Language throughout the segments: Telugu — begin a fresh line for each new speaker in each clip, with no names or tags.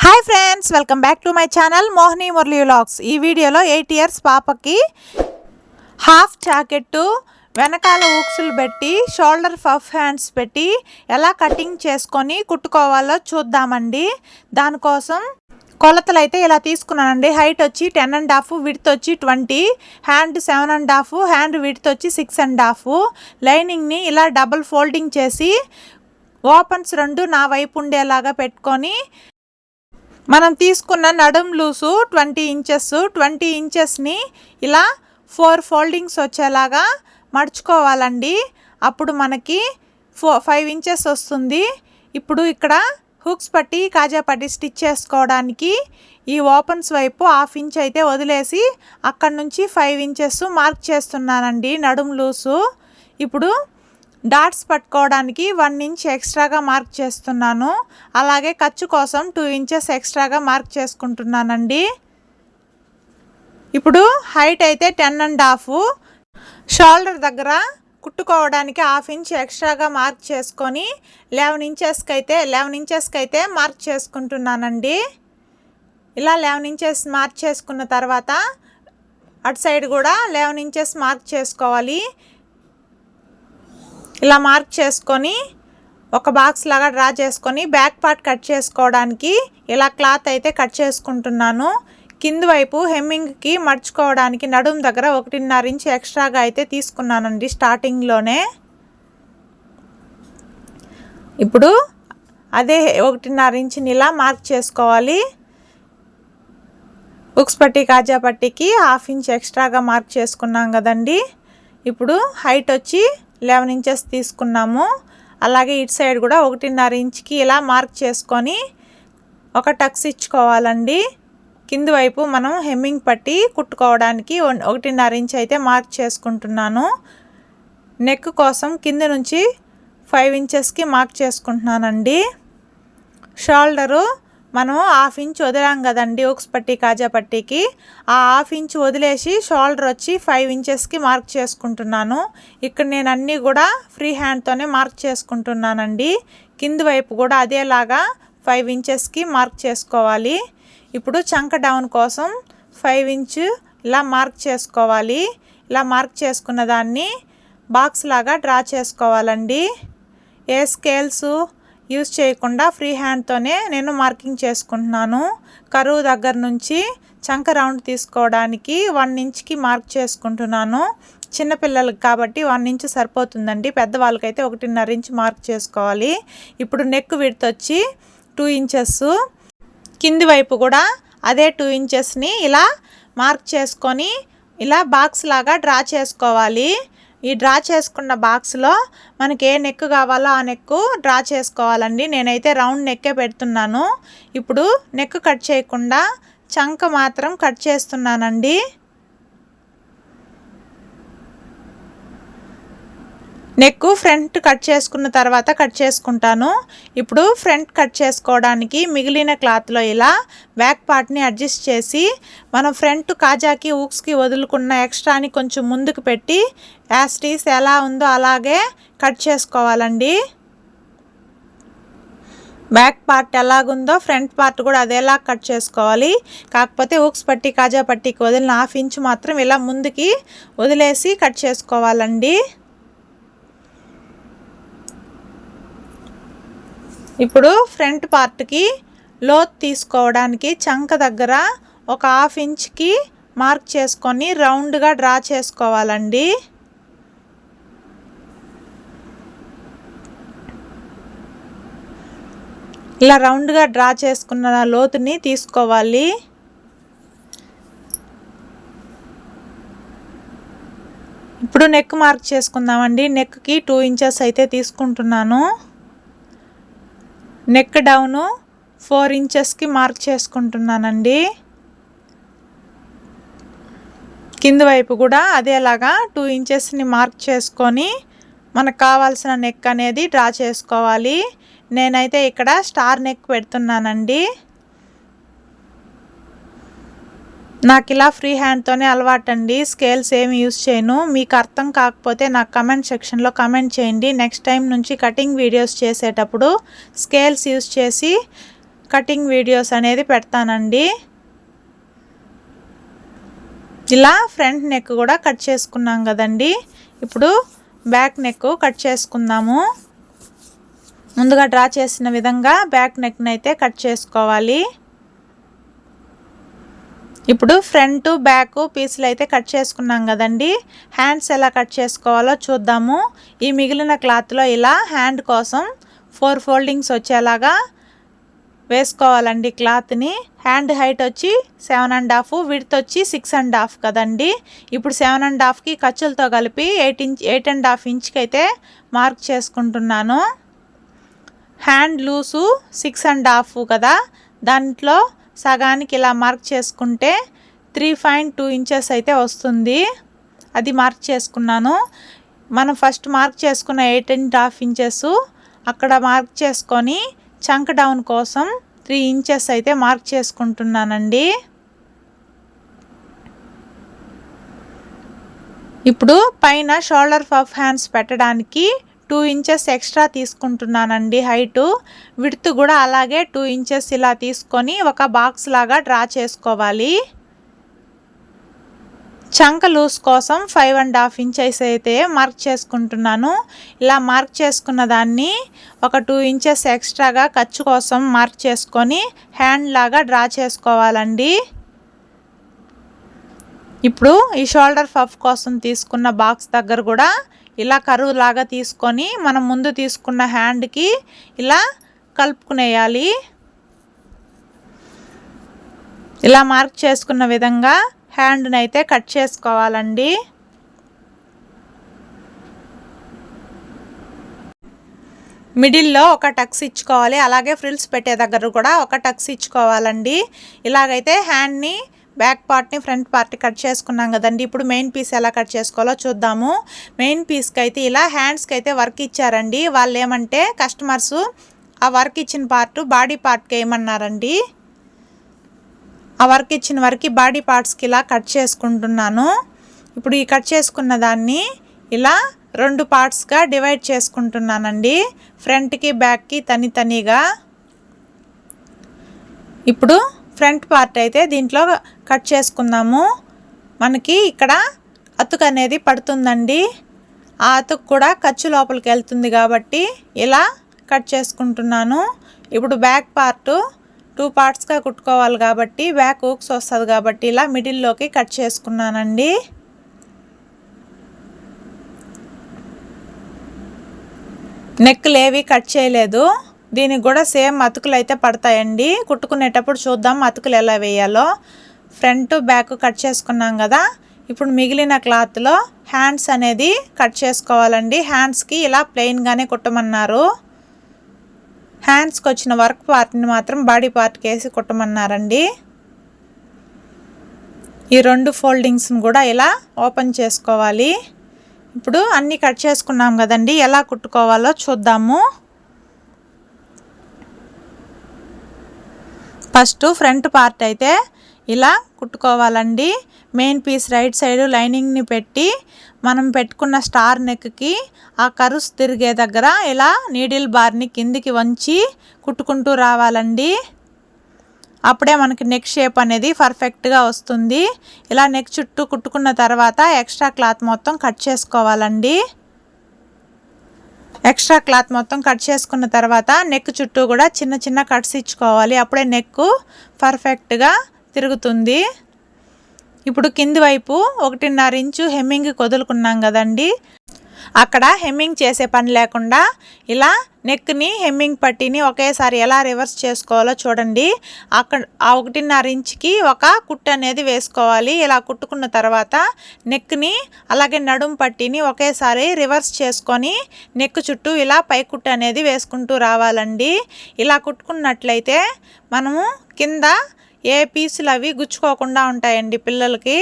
Hi friends welcome back to my channel Mohini Murali vlogs ఈ వీడియోలో ఎయిట్ ఇయర్స్ పాపకి హాఫ్ జాకెట్టు వెనకాల ఊక్సులు పెట్టి షోల్డర్ పఫ్ హ్యాండ్స్ పెట్టి ఎలా కటింగ్ చేసుకొని కుట్టుకోవాలో చూద్దామండి. దానికోసం కొలతలు అయితే ఇలా తీసుకున్నానండి. హైట్ వచ్చి టెన్ అండ్ హాఫ్ విడ్త్ వచ్చి twenty hand seven and half hand width వచ్చి సిక్స్ అండ్ హాఫ్ లైనింగ్ని ఇలా డబుల్ ఫోల్డింగ్ చేసి ఓపెన్స్ రెండు నా వైపు ఉండేలాగా పెట్టుకొని మనం తీసుకున్న నడుం లూసు ట్వంటీ ఇంచెస్ ట్వంటీ ఇంచెస్ని ఇలా ఫోర్ ఫోల్డింగ్స్ వచ్చేలాగా మడుచుకోవాలండి. అప్పుడు మనకి ఫో ఫైవ్ ఇంచెస్ వస్తుంది. ఇప్పుడు ఇక్కడ హుక్స్ పట్టి కాజా పట్టి స్టిచ్ చేసుకోవడానికి ఈ ఓపెన్స్ వైపు హాఫ్ ఇంచ్ అయితే వదిలేసి అక్కడ నుంచి ఫైవ్ ఇంచెస్ మార్క్ చేస్తున్నానండి నడుం లూసు. ఇప్పుడు డాట్స్ పట్టుకోవడానికి వన్ ఇంచ్ ఎక్స్ట్రాగా మార్క్ చేస్తున్నాను. అలాగే ఖర్చు కోసం టూ ఇంచెస్ ఎక్స్ట్రాగా మార్క్ చేసుకుంటున్నానండి. ఇప్పుడు హైట్ అయితే టెన్ అండ్ హాఫ్. షోల్డర్ దగ్గర కుట్టుకోవడానికి హాఫ్ ఇంచ్ ఎక్స్ట్రాగా మార్క్ చేసుకొని లెవెన్ ఇంచెస్కి అయితే లెవెన్ ఇంచెస్కి అయితే మార్క్ చేసుకుంటున్నానండి. ఇలా లెవెన్ ఇంచెస్ మార్క్ చేసుకున్న తర్వాత అటు సైడ్ కూడా లెవెన్ ఇంచెస్ మార్క్ చేసుకోవాలి. ఇలా మార్క్ చేసుకొని ఒక బాక్స్ లాగా డ్రా చేసుకొని బ్యాక్ పార్ట్ కట్ చేసుకోవడానికి ఇలా క్లాత్ అయితే కట్ చేసుకుంటున్నాను. కింది వైపు హెమ్మింగ్కి మర్చుకోవడానికి నడుం దగ్గర ఒకటిన్నర ఇంచ్ ఎక్స్ట్రాగా అయితే తీసుకున్నానండి స్టార్టింగ్లోనే ఇప్పుడు అదే ఒకటిన్నర ఇంచుని ఇలా మార్క్ చేసుకోవాలి. బుక్స్ పట్టి కాజా పట్టికి హాఫ్ ఇంచ్ ఎక్స్ట్రాగా మార్క్ చేసుకున్నాం కదండి. ఇప్పుడు హైట్ వచ్చి లెవెన్ ఇంచెస్ తీసుకున్నాము. అలాగే ఇటు సైడ్ కూడా ఒకటిన్నర ఇంచ్కి ఇలా మార్క్ చేసుకొని ఒక టక్స్ ఇచ్చుకోవాలండి. కింది వైపు మనం హెమ్మింగ్ పట్టి కుట్టుకోవడానికి ఒకటిన్నర ఇంచ్ అయితే మార్క్ చేసుకుంటున్నాను. నెక్ కోసం కింద నుంచి ఫైవ్ ఇంచెస్కి మార్క్ చేసుకుంటున్నానండి. షోల్డరు మనం హాఫ్ ఇంచ్ వదిలాం కదండి ఉక్స్ పట్టి కాజా పట్టీకి. ఆ హాఫ్ ఇంచ్ వదిలేసి షోల్డర్ వచ్చి ఫైవ్ ఇంచెస్కి మార్క్ చేసుకుంటున్నాను. ఇక్కడ నేను అన్నీ కూడా ఫ్రీ హ్యాండ్తోనే మార్క్ చేసుకుంటున్నానండి. కింది వైపు కూడా అదేలాగా ఫైవ్ ఇంచెస్కి మార్క్ చేసుకోవాలి. ఇప్పుడు చంక డౌన్ కోసం ఫైవ్ ఇంచ్ ఇలా మార్క్ చేసుకోవాలి. ఇలా మార్క్ చేసుకున్న దాన్ని బాక్స్ లాగా డ్రా చేసుకోవాలండి. ఏ స్కేల్స్ యూస్ చేయకుండా ఫ్రీ హ్యాండ్తోనే నేను మార్కింగ్ చేసుకుంటున్నాను. కరువు దగ్గర నుంచి చంక రౌండ్ తీసుకోవడానికి వన్ ఇంచ్కి మార్క్ చేసుకుంటున్నాను. చిన్నపిల్లలకి కాబట్టి వన్ ఇంచ్ సరిపోతుందండి. పెద్దవాళ్ళకైతే ఒకటిన్నర ఇంచ్ మార్క్ చేసుకోవాలి. ఇప్పుడు నెక్ విడత వచ్చి టూ ఇంచెస్. కింది వైపు కూడా అదే టూ ఇంచెస్ని ఇలా మార్క్ చేసుకొని ఇలా బాక్స్ లాగా డ్రా చేసుకోవాలి. ఈ డ్రా చేసుకున్న బాక్స్లో మనకి ఏ నెక్ కావాలో ఆ నెక్ డ్రా చేసుకోవాలండి. నేనైతే రౌండ్ నెక్కే పెడుతున్నాను. ఇప్పుడు నెక్ కట్ చేయకుండా చంక మాత్రం కట్ చేస్తున్నానండి. నెక్ ఫ్రంట్ కట్ చేసుకున్న తర్వాత కట్ చేసుకుంటాను. ఇప్పుడు ఫ్రంట్ కట్ చేసుకోవడానికి మిగిలిన క్లాత్లో ఇలా బ్యాక్ పార్ట్ని అడ్జస్ట్ చేసి మనం ఫ్రంట్ కాజాకి ఊక్స్కి వదులుకున్న ఎక్స్ట్రాని కొంచెం ముందుకు పెట్టి యాస్టీస్ ఎలా ఉందో అలాగే కట్ చేసుకోవాలండి. బ్యాక్ పార్ట్ ఎలాగుందో ఫ్రంట్ పార్ట్ కూడా అదేలా కట్ చేసుకోవాలి. కాకపోతే ఊక్స్ పట్టి కాజా పట్టికి వదిలిన హాఫ్ ఇంచ్ మాత్రం ఇలా ముందుకి వదిలేసి కట్ చేసుకోవాలండి. ఇప్పుడు ఫ్రంట్ పార్ట్కి లోత్ తీసుకోవడానికి చంక దగ్గర ఒక హాఫ్ ఇంచ్కి మార్క్ చేసుకొని రౌండ్గా డ్రా చేసుకోవాలండి. ఇలా రౌండ్గా డ్రా చేసుకున్న లోతుని తీసుకోవాలి. ఇప్పుడు నెక్ మార్క్ చేసుకుందామండి. నెక్కి టూ ఇంచెస్ అయితే తీసుకుంటున్నాను. నెక్ డౌను ఫోర్ ఇంచెస్కి మార్క్ చేసుకుంటున్నానండి. కింది వైపు కూడా అదేలాగా టూ ఇంచెస్ని మార్క్ చేసుకొని మనకు కావాల్సిన నెక్ అనేది డ్రా చేసుకోవాలి. నేనైతే ఇక్కడ స్టార్ నెక్ పెడుతున్నానండి. నాకు ఇలా ఫ్రీ హ్యాండ్తోనే అలవాటండి. స్కేల్స్ ఏమి యూస్ చేయను. మీకు అర్థం కాకపోతే నాకు కమెంట్ సెక్షన్లో కమెంట్ చేయండి. నెక్స్ట్ టైం నుంచి కటింగ్ వీడియోస్ చేసేటప్పుడు స్కేల్స్ యూస్ చేసి కటింగ్ వీడియోస్ అనేది పెడతానండి. ఇలా ఫ్రంట్ నెక్ కూడా కట్ చేసుకున్నాం కదండి. ఇప్పుడు బ్యాక్ నెక్ కట్ చేసుకుందాము. ముందుగా డ్రా చేసిన విధంగా బ్యాక్ నెక్ని అయితే కట్ చేసుకోవాలి. ఇప్పుడు ఫ్రంట్ బ్యాక్ పీసులు అయితే కట్ చేసుకున్నాం కదండి. హ్యాండ్స్ ఎలా కట్ చేసుకోవాలో చూద్దాము. ఈ మిగిలిన క్లాత్లో ఇలా హ్యాండ్ కోసం ఫోర్ ఫోల్డింగ్స్ వచ్చేలాగా వేసుకోవాలండి క్లాత్ని. హ్యాండ్ హైట్ వచ్చి సెవెన్ అండ్ హాఫ్ విడ్త్ వచ్చి సిక్స్ అండ్ హాఫ్ కదండి. ఇప్పుడు సెవెన్ అండ్ హాఫ్కి ఖర్చులతో కలిపి eight inch eight and half ఇంచ్కి అయితే మార్క్ చేసుకుంటున్నాను. Hand loose six and half కదా. దాంట్లో సగానికి ఇలా మార్క్ చేసుకుంటే త్రీ పాయింట్ టూ ఇంచెస్ అయితే వస్తుంది. అది మార్క్ చేసుకున్నాను. మనం ఫస్ట్ మార్క్ చేసుకున్న ఎయిట్ అండ్ హాఫ్ ఇంచెస్ అక్కడ మార్క్ చేసుకొని చంక్ డౌన్ కోసం త్రీ ఇంచెస్ అయితే మార్క్ చేసుకుంటున్నానండి. ఇప్పుడు పైన షోల్డర్ పఫ్ హ్యాండ్స్ పెట్టడానికి టూ ఇంచెస్ ఎక్స్ట్రా తీసుకుంటున్నానండి హైటు. విడ్త్ కూడా అలాగే టూ ఇంచెస్ ఇలా తీసుకొని ఒక బాక్స్ లాగా డ్రా చేసుకోవాలి. చంక లూస్ కోసం ఫైవ్ అండ్ హాఫ్ ఇంచెస్ అయితే మార్క్ చేసుకుంటున్నాను. ఇలా మార్క్ చేసుకున్న దాన్ని ఒక టూ ఇంచెస్ ఎక్స్ట్రాగా ఖర్చు కోసం మార్క్ చేసుకొని హ్యాండ్ లాగా డ్రా చేసుకోవాలండి. ఇప్పుడు ఈ షోల్డర్ పఫ్ కోసం తీసుకున్న బాక్స్ దగ్గర కూడా ఇలా కరువు లాగా తీసుకొని మనం ముందు తీసుకున్న హ్యాండ్కి ఇలా కలుపుకునేయాలి. ఇలా మార్క్ చేసుకున్న విధంగా హ్యాండ్ని అయితే కట్ చేసుకోవాలండి. మిడిల్లో ఒక టక్స్ ఇచ్చుకోవాలి. అలాగే ఫ్రిల్స్ పెట్టే దగ్గర కూడా ఒక టక్స్ ఇచ్చుకోవాలండి. ఇలాగైతే హ్యాండ్ని బ్యాక్ పార్ట్ని ఫ్రంట్ పార్ట్ కట్ చేసుకున్నాం కదండి. ఇప్పుడు మెయిన్ పీస్ ఎలా కట్ చేసుకోవాలో చూద్దాము. మెయిన్ పీస్కి అయితే ఇలా హ్యాండ్స్కి అయితే వర్క్ ఇచ్చారండి. వాళ్ళు ఏమంటే కస్టమర్స్ ఆ వర్క్ ఇచ్చిన పార్ట్ బాడీ పార్ట్కి వేయమన్నారండి ఆ వర్క్ ఇచ్చిన వరకు బాడీ పార్ట్స్కి ఇలా కట్ చేసుకుంటున్నాను. ఇప్పుడు ఈ కట్ చేసుకున్న దాన్ని ఇలా రెండు పార్ట్స్గా డివైడ్ చేసుకుంటున్నానండి. ఫ్రంట్కి బ్యాక్కి తని తనిగా. ఇప్పుడు ఫ్రంట్ పార్ట్ అయితే దీంట్లో కట్ చేసుకుందాము. మనకి ఇక్కడ అతుకు అనేది పడుతుందండి. ఆ అతుకు కూడా ఖర్చు లోపలికి వెళ్తుంది కాబట్టి ఇలా కట్ చేసుకుంటున్నాను. ఇప్పుడు బ్యాక్ పార్టు టూ పార్ట్స్గా కుట్టుకోవాలి కాబట్టి బ్యాక్ ఊక్స్ వస్తుంది కాబట్టి ఇలా మిడిల్లోకి కట్ చేసుకున్నానండి. నెక్లు ఏవి కట్ చేయలేదు. దీనికి కూడా సేమ్ అతుకులు అయితే పడతాయండి. కుట్టుకునేటప్పుడు చూద్దాం అతుకులు ఎలా వేయాలో. ఫ్రంట్ బ్యాక్ కట్ చేసుకున్నాం కదా. ఇప్పుడు మిగిలిన క్లాత్లో హ్యాండ్స్ అనేది కట్ చేసుకోవాలండి. హ్యాండ్స్కి ఇలా ప్లెయిన్గానే కుట్టమన్నారు. హ్యాండ్స్కి వచ్చిన వర్క్ పార్ట్ని మాత్రం బాడీ పార్ట్కి వేసి కుట్టమన్నారండి. ఈ రెండు ఫోల్డింగ్స్ని కూడా ఇలా ఓపెన్ చేసుకోవాలి. ఇప్పుడు అన్నీ కట్ చేసుకున్నాం కదండి. ఎలా కుట్టుకోవాలో చూద్దాము. ఫస్ట్ ఫ్రంట్ పార్ట్ అయితే ఇలా కుట్టుకోవాలండి. మెయిన్ పీస్ రైట్ సైడ్ లైనింగ్ని పెట్టి మనం పెట్టుకున్న స్టార్ నెక్కి ఆ కరుస్ తిరిగే దగ్గర ఇలా నీడిల్ బార్ని కిందికి వంచి కుట్టుకుంటూ రావాలండి. అప్పుడే మనకి నెక్ షేప్ అనేది పర్ఫెక్ట్గా వస్తుంది. ఇలా నెక్ చుట్టూ కుట్టుకున్న తర్వాత ఎక్స్ట్రా క్లాత్ మొత్తం కట్ చేసుకోవాలండి. ఎక్స్ట్రా క్లాత్ మొత్తం కట్ చేసుకున్న తర్వాత నెక్ చుట్టూ కూడా చిన్న చిన్న కట్స్ ఇచ్చుకోవాలి. అప్పుడే నెక్ పర్ఫెక్ట్గా తిరుగుతుంది. ఇప్పుడు కింది వైపు ఒకటిన్నర ఇంచు హెమ్మింగ్ కొదులుకున్నాం కదండి. అక్కడ హెమ్మింగ్ చేసే పని లేకుండా ఇలా నెక్ని హెమ్మింగ్ పట్టిని ఒకేసారి ఎలా రివర్స్ చేసుకోవాలో చూడండి. అక్కడ ఆ ఒకటిన్నర ఇంచుకి ఒక కుట్టు అనేది వేసుకోవాలి. ఇలా కుట్టుకున్న తర్వాత నెక్ని అలాగే నడుం పట్టిని ఒకేసారి రివర్స్ చేసుకొని నెక్ చుట్టూ ఇలా పై కుట్టు అనేది వేసుకుంటూ రావాలండి. ఇలా కుట్టుకున్నట్లయితే మనము కింద ఏ పీసులు అవి గుచ్చుకోకుండా ఉంటాయండి పిల్లలకి.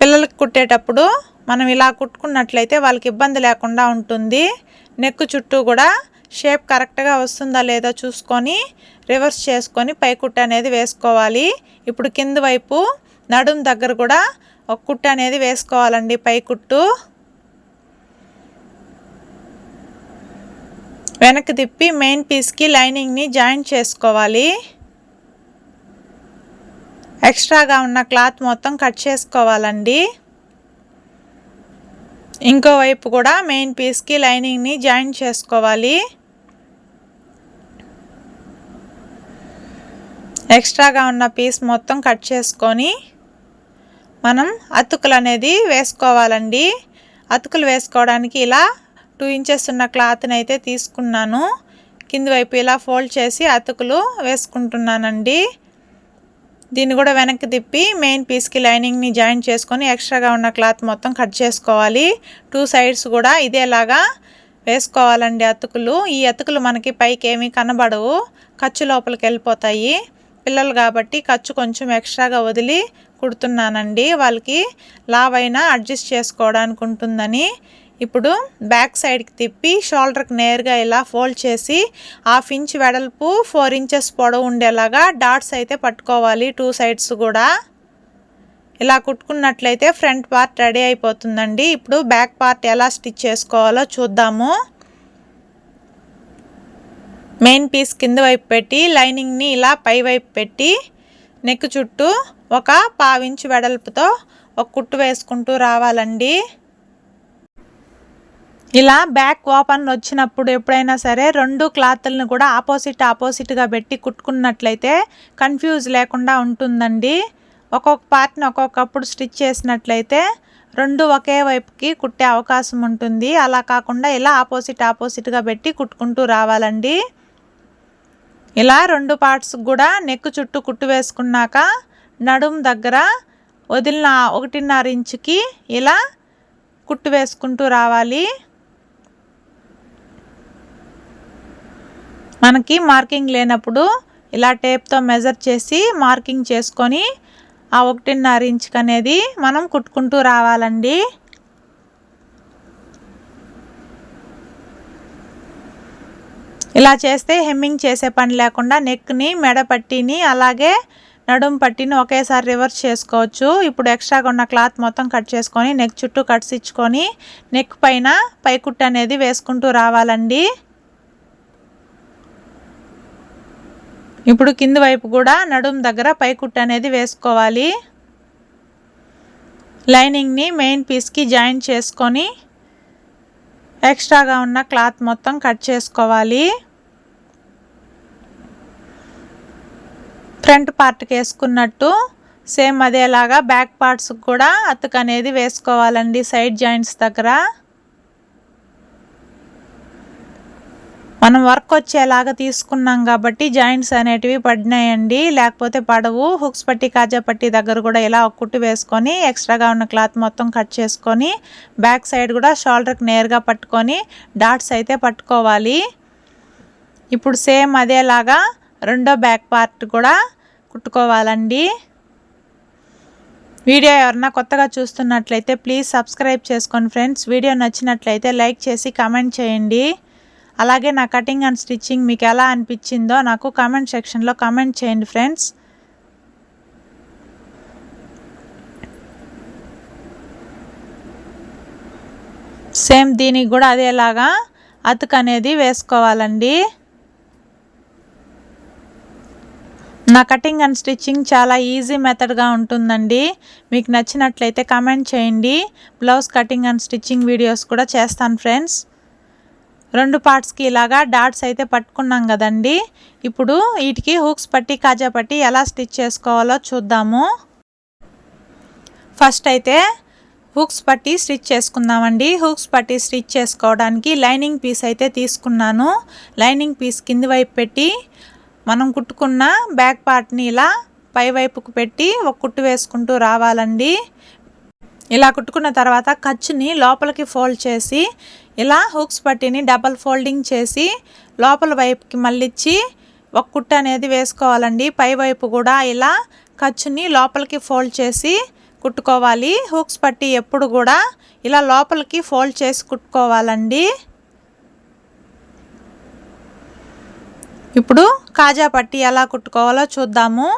పిల్లలకి కుట్టేటప్పుడు మనం ఇలా కుట్టుకున్నట్లయితే వాళ్ళకి ఇబ్బంది లేకుండా ఉంటుంది. నెక్ చుట్టూ కూడా షేప్ కరెక్ట్గా వస్తుందా లేదా చూసుకొని రివర్స్ చేసుకొని పైకుట్టు అనేది వేసుకోవాలి. ఇప్పుడు కింద వైపు నడుం దగ్గర కూడా ఒక కుట్టు అనేది వేసుకోవాలండి పై కుట్టు. వెనక్కి తిప్పి మెయిన్ పీస్కి లైనింగ్ని జాయిన్ చేసుకోవాలి. ఎక్స్ట్రాగా ఉన్న క్లాత్ మొత్తం కట్ చేసుకోవాలండి. ఇంకోవైపు కూడా మెయిన్ పీస్కి లైనింగ్ని జాయిన్ చేసుకోవాలి. ఎక్స్ట్రాగా ఉన్న పీస్ మొత్తం కట్ చేసుకొని మనం అతుకులు అనేది వేసుకోవాలండి. అతుకులు వేసుకోవడానికి ఇలా టూ ఇంచెస్ ఉన్న క్లాత్ని అయితే తీసుకున్నాను. కింది వైపు ఇలా ఫోల్డ్ చేసి అతుకులు వేసుకుంటున్నానండి. దీన్ని కూడా వెనక్కి తిప్పి మెయిన్ పీస్కి లైనింగ్ని జాయిన్ చేసుకొని ఎక్స్ట్రాగా ఉన్న క్లాత్ మొత్తం కట్ చేసుకోవాలి. టూ సైడ్స్ కూడా ఇదేలాగా వేసుకోవాలండి అతుకులు. ఈ అతుకులు మనకి పైకి ఏమీ కనబడవు. ఖర్చు లోపలికి వెళ్ళిపోతాయి. పిల్లలు కాబట్టి ఖర్చు కొంచెం ఎక్స్ట్రాగా వదిలి కుడుతున్నానండి. వాళ్ళకి లావైనా అడ్జస్ట్ చేసుకోవడానికి ఉంటుందని ఇప్పుడు బ్యాక్ సైడ్కి తిప్పి షోల్డర్కి నేరుగా ఇలా ఫోల్డ్ చేసి హాఫ్ ఇంచ్ వెడల్పు ఫోర్ ఇంచెస్ పొడవు ఉండేలాగా డాట్స్ అయితే పట్టుకోవాలి. టూ సైడ్స్ కూడా. ఇలా కుట్టుకున్నట్లయితే ఫ్రంట్ పార్ట్ రెడీ అయిపోతుందండి. ఇప్పుడు బ్యాక్ పార్ట్ ఎలా స్టిచ్ చేసుకోవాలో చూద్దాము. మెయిన్ పీస్ కింద వైపు పెట్టి లైనింగ్ని ఇలా పై వైపు పెట్టి నెక్ చుట్టూ ఒక పావించు వెడల్పుతో ఒక కుట్టు వేసుకుంటూ రావాలండి. ఇలా బ్యాక్ ఓపెన్ వచ్చినప్పుడు ఎప్పుడైనా సరే రెండు క్లాత్లను కూడా ఆపోజిట్ ఆపోజిట్గా పెట్టి కుట్టుకున్నట్లయితే కన్ఫ్యూజ్ లేకుండా ఉంటుందండి. ఒక్కొక్క పార్ట్ని ఒక్కొక్కప్పుడు స్టిచ్ చేసినట్లయితే రెండు ఒకే వైపుకి కుట్టే అవకాశం ఉంటుంది. అలా కాకుండా ఇలా ఆపోజిట్ ఆపోజిట్గా పెట్టి కుట్టుకుంటూ రావాలండి. ఇలా రెండు పార్ట్స్ కూడా నెక్ చుట్టూ కుట్టు వేసుకున్నాక నడుం దగ్గర వదిలిన ఒకటిన్నర ఇంచుకి ఇలా కుట్టు వేసుకుంటూ రావాలి. మనకి మార్కింగ్ లేనప్పుడు ఇలా టేప్తో మెజర్ చేసి మార్కింగ్ చేసుకొని ఆ ఒకటిన్నర ఇంచుకి అనేది మనం కుట్టుకుంటూ రావాలండి. ఇలా చేస్తే హెమ్మింగ్ చేసే పని లేకుండా నెక్ని మెడ పట్టిని అలాగే నడుం పట్టిని ఒకేసారి రివర్స్ చేసుకోవచ్చు. ఇప్పుడు ఎక్స్ట్రాగా ఉన్న క్లాత్ మొత్తం కట్ చేసుకొని నెక్ చుట్టూ కట్స్ ఇచ్చుకొని నెక్ పైన పైకుట్టు అనేది వేసుకుంటూ రావాలండి. ఇప్పుడు కింది వైపు కూడా నడుం దగ్గర పైకుట్టు అనేది వేసుకోవాలి. లైనింగ్ని మెయిన్ పీస్కి జాయిన్ చేసుకొని ఎక్స్ట్రాగా ఉన్న క్లాత్ మొత్తం కట్ చేసుకోవాలి. ఫ్రంట్ పార్ట్కి వేసుకున్నట్టు సేమ్ అదేలాగా బ్యాక్ పార్ట్స్కి కూడా అతుకు అనేది వేసుకోవాలండి సైడ్ జాయింట్స్ దగ్గర. మనం వర్క్ వచ్చేలాగా తీసుకున్నాం కాబట్టి జాయింట్స్ అనేటివి పడినాయండి. లేకపోతే పడవు. హుక్స్ పట్టి కాజా పట్టి దగ్గర కూడా ఇలా ఒక కుట్టు వేసుకొని ఎక్స్ట్రాగా ఉన్న క్లాత్ మొత్తం కట్ చేసుకొని బ్యాక్ సైడ్ కూడా షోల్డర్కి నేరుగా పట్టుకొని డాట్స్ అయితే పట్టుకోవాలి. ఇప్పుడు సేమ్ అదేలాగా రెండో బ్యాక్ పార్ట్ కూడా కుట్టుకోవాలండి. వీడియో ఎవరన్నా కొత్తగా చూస్తున్నట్లయితే ప్లీజ్ సబ్స్క్రైబ్ చేసుకోండి ఫ్రెండ్స్ వీడియో నచ్చినట్లయితే లైక్ చేసి కామెంట్ చేయండి. అలాగే నా కటింగ్ అండ్ స్టిచ్చింగ్ మీకు ఎలా అనిపించిందో నాకు కామెంట్ సెక్షన్లో కామెంట్ చేయండి ఫ్రెండ్స్ సేమ్ దీనికి కూడా అదేలాగా అతుకు అనేది వేసుకోవాలండి. నా కటింగ్ అండ్ స్టిచ్చింగ్ చాలా ఈజీ మెథడ్గా ఉంటుందండి. మీకు నచ్చినట్లయితే కమెంట్ చేయండి. Blouse cutting and stitching videos కూడా చేస్తాను ఫ్రెండ్స్ రెండు పార్ట్స్కి ఇలాగా డాట్స్ అయితే పట్టుకున్నాం కదండి. ఇప్పుడు వీటికి హుక్స్ పట్టి కాజా పట్టి ఎలా స్టిచ్ చేసుకోవాలో చూద్దాము. ఫస్ట్ అయితే హుక్స్ పట్టి స్టిచ్ చేసుకుందామండి. హుక్స్ పట్టి స్టిచ్ చేసుకోవడానికి లైనింగ్ పీస్ అయితే తీసుకున్నాను. లైనింగ్ పీస్ కింది వైపు పెట్టి మనం కుట్టుకున్న బ్యాక్ పార్ట్ని ఇలా పై వైపుకు పెట్టి ఒక కుట్టు వేసుకుంటూ రావాలండి. ఇలా కుట్టుకున్న తర్వాత ఖర్చుని లోపలికి ఫోల్డ్ చేసి ఇలా హుక్స్ పట్టిని డబల్ ఫోల్డింగ్ చేసి లోపల వైపుకి మళ్ళిచ్చి ఒక కుట్ట అనేది వేసుకోవాలండి. పై వైపు కూడా ఇలా ఖర్చుని లోపలికి ఫోల్డ్ చేసి కుట్టుకోవాలి. హుక్స్ పట్టి ఎప్పుడు కూడా ఇలా లోపలికి ఫోల్డ్ చేసి కుట్టుకోవాలండి. ఇప్పుడు కాజా పట్టి ఎలా కుట్టుకోవాలో చూద్దాము.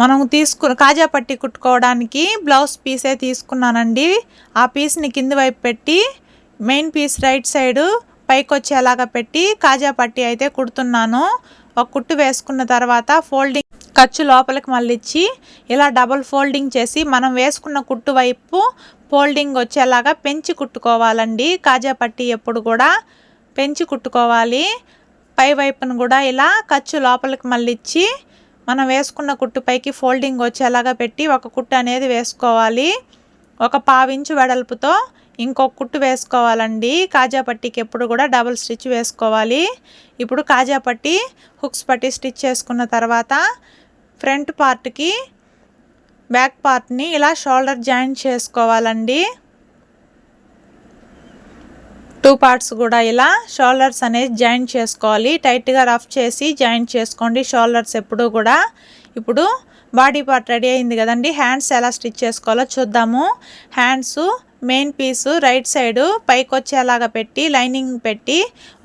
మనం తీసుకు కాజా పట్టి కుట్టుకోవడానికి బ్లౌజ్ పీసే తీసుకున్నానండి. ఆ పీస్ని కింది వైపు పెట్టి మెయిన్ పీస్ రైట్ సైడు పైకి వచ్చేలాగా పెట్టి కాజా పట్టి అయితే కుడుతున్నాను. ఒక కుట్టు వేసుకున్న తర్వాత ఫోల్డింగ్ ఖర్చు లోపలికి మళ్ళిచ్చి ఇలా డబుల్ ఫోల్డింగ్ చేసి మనం వేసుకున్న కుట్టు వైపు ఫోల్డింగ్ వచ్చేలాగా పెంచి కుట్టుకోవాలండి. కాజా పట్టి ఎప్పుడు కూడా పెంచి కుట్టుకోవాలి. పై వైపును కూడా ఇలా ఖర్చు లోపలికి మళ్ళిచ్చి మనం వేసుకున్న కుట్టు పైకి ఫోల్డింగ్ వచ్చేలాగా పెట్టి ఒక కుట్టు అనేది వేసుకోవాలి. ఒక పావించు వెడల్పుతో ఇంకొక కుట్టు వేసుకోవాలండి. కాజాపట్టికి ఎప్పుడు కూడా డబుల్ స్టిచ్ వేసుకోవాలి. ఇప్పుడు కాజాపట్టి హుక్స్ పట్టి స్టిచ్ చేసుకున్న తర్వాత ఫ్రంట్ పార్ట్కి బ్యాక్ పార్ట్ని ఇలా షోల్డర్ జాయిన్ చేసుకోవాలండి. టూ పార్ట్స్ కూడా ఇలా షోల్డర్స్ అనేది జాయిన్ చేసుకోవాలి. టైట్గా రఫ్ చేసి జాయిన్ చేసుకోండి. షోల్డర్స్ ఎప్పుడు కూడా ఇప్పుడు బాడీ పార్ట్ రెడీ అయింది కదండి. హ్యాండ్స్ ఎలా స్టిచ్ చేసుకోవాలో చూద్దాము. Hands main piece right side పైకి వచ్చేలాగా పెట్టి లైనింగ్ పెట్టి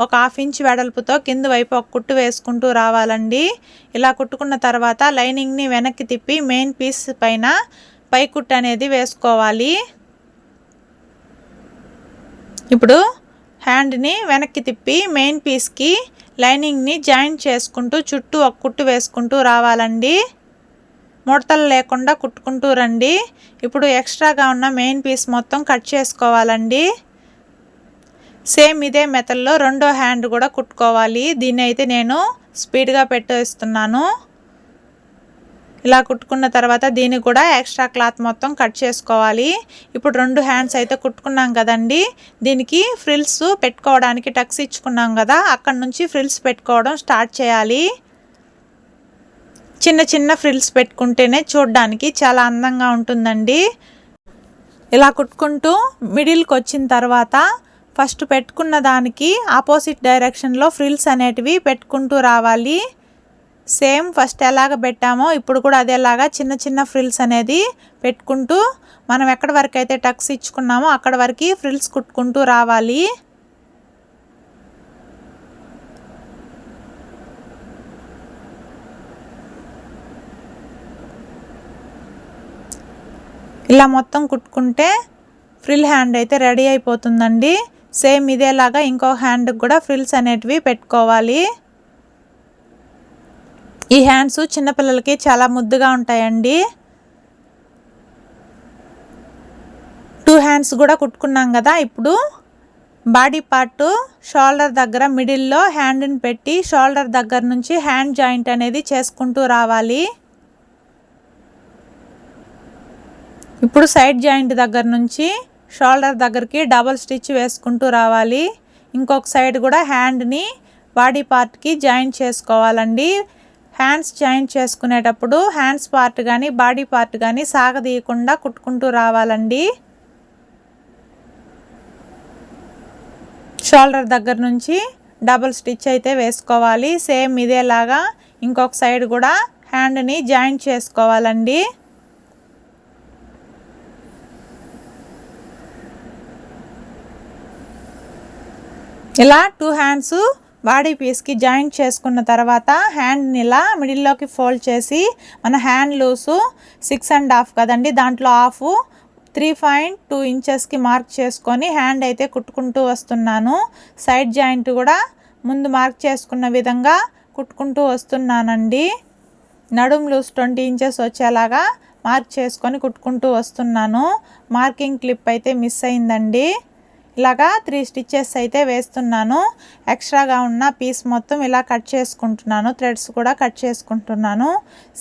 ఒక హాఫ్ ఇంచ్ వెడల్పుతో కింద వైపు ఒక కుట్టు వేసుకుంటూ రావాలండి. ఇలా కుట్టుకున్న తర్వాత లైనింగ్ని వెనక్కి తిప్పి మెయిన్ పీస్ పైన పై కుట్టు అనేది వేసుకోవాలి. ఇప్పుడు హ్యాండ్ని వెనక్కి తిప్పి మెయిన్ పీస్కి లైనింగ్ని జాయింట్ చేసుకుంటూ చుట్టూ ఒక కుట్టు వేసుకుంటూ రావాలండి. ముడతలు లేకుండా కుట్టుకుంటూ రండి. ఇప్పుడు ఎక్స్ట్రాగా ఉన్న మెయిన్ పీస్ మొత్తం కట్ చేసుకోవాలండి. సేమ్ ఇదే మెథడ్లో రెండో హ్యాండ్ కూడా కుట్టుకోవాలి. దీన్ని అయితే నేను స్పీడ్గా పెట్టేస్తున్నాను. ఇలా కుట్టుకున్న తర్వాత దీన్ని కూడా ఎక్స్ట్రా క్లాత్ మొత్తం కట్ చేసుకోవాలి. ఇప్పుడు రెండు హ్యాండ్స్ అయితే కుట్టుకున్నాం కదండి. దీనికి ఫ్రిల్స్ పెట్టుకోవడానికి టక్స్ ఇచ్చుకున్నాం కదా. అక్కడ నుంచి ఫ్రిల్స్ పెట్టుకోవడం స్టార్ట్ చేయాలి. చిన్న చిన్న ఫ్రిల్స్ పెట్టుకుంటేనే చూడడానికి చాలా అందంగా ఉంటుందండి. ఇలా కుట్టుకుంటూ మిడిల్కి వచ్చిన తర్వాత ఫస్ట్ పెట్టుకున్న దానికి ఆపోజిట్ డైరెక్షన్లో ఫ్రిల్స్ అనేటివి పెట్టుకుంటూ రావాలి. సేమ్ ఫస్ట్ ఎలాగ పెట్టామో ఇప్పుడు కూడా అదేలాగా చిన్న చిన్న ఫ్రిల్స్ అనేది పెట్టుకుంటూ మనం ఎక్కడి వరకు అయితే టక్స్ ఇచ్చుకున్నామో అక్కడ వరకు ఫ్రిల్స్ కుట్టుకుంటూ రావాలి. ఇలా మొత్తం కుట్టుకుంటే ఫ్రిల్ హ్యాండ్ అయితే రెడీ అయిపోతుందండి. సేమ్ ఇదేలాగా ఇంకో హ్యాండ్కి కూడా ఫ్రిల్స్ అనేటివి పెట్టుకోవాలి. ఈ హ్యాండ్స్ చిన్నపిల్లలకి చాలా ముద్దుగా ఉంటాయండి. టూ హ్యాండ్స్ కూడా కుట్టుకున్నాం కదా ఇప్పుడు. బాడీ పార్ట్ షోల్డర్ దగ్గర మిడిల్లో హ్యాండ్ని పెట్టి షోల్డర్ దగ్గర నుంచి హ్యాండ్ జాయింట్ అనేది చేసుకుంటూ రావాలి. ఇప్పుడు సైడ్ జాయింట్ దగ్గర నుంచి షోల్డర్ దగ్గరికి డబల్ స్టిచ్ వేసుకుంటూ రావాలి. ఇంకొక సైడ్ కూడా హ్యాండ్ని బాడీ పార్ట్కి జాయింట్ చేసుకోవాలండి. హ్యాండ్స్ జాయింట్ చేసుకునేటప్పుడు హ్యాండ్స్ పార్ట్ కానీ బాడీ పార్ట్ కానీ సాగదీయకుండా కుట్టుకుంటూ రావాలండి. షోల్డర్ దగ్గర నుంచి డబుల్ స్టిచ్ అయితే వేసుకోవాలి. సేమ్ ఇదేలాగా ఇంకొక సైడ్ కూడా హ్యాండ్ని జాయింట్ చేసుకోవాలండి. ఇలా టూ హ్యాండ్స్ బాడీ పీస్కి జాయింట్ చేసుకున్న తర్వాత హ్యాండ్ని ఇలా మిడిల్లోకి ఫోల్డ్ చేసి మన hand loose six and half కదండి దాంట్లో హాఫ్ త్రీ పాయింట్ టూ ఇంచెస్కి మార్క్ చేసుకొని హ్యాండ్ అయితే కుట్టుకుంటూ వస్తున్నాను. సైడ్ జాయింట్ కూడా ముందు మార్క్ చేసుకున్న విధంగా కుట్టుకుంటూ వస్తున్నానండి. నడుము లూస్ ట్వంటీ ఇంచెస్ వచ్చేలాగా మార్క్ చేసుకొని కుట్టుకుంటూ వస్తున్నాను. మార్కింగ్ క్లిప్ అయితే మిస్ అయిందండి. ఇలాగా త్రీ స్టిచ్చెస్ అయితే వేస్తున్నాను. ఎక్స్ట్రాగా ఉన్న పీస్ మొత్తం ఇలా కట్ చేసుకుంటున్నాను. థ్రెడ్స్ కూడా కట్ చేసుకుంటున్నాను.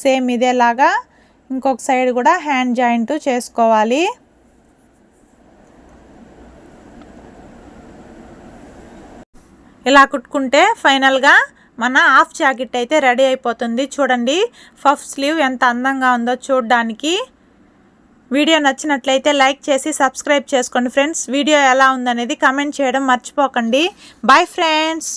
సేమ్ ఇదేలాగా. ఇంకొక సైడ్ కూడా హ్యాండ్ జాయింట్ చేసుకోవాలి. ఇలా కుట్టుకుంటే ఫైనల్గా మన హాఫ్ జాకెట్ అయితే రెడీ అయిపోతుంది. చూడండి ఫఫ్ స్లీవ్ ఎంత అందంగా ఉందో చూడడానికి. వీడియో నచ్చినట్లయితే లైక్ చేసి సబ్స్క్రైబ్ చేసుకోండి ఫ్రెండ్స్. వీడియో ఎలా ఉందనేది కమెంట్ చేయడం మర్చిపోకండి. Bye friends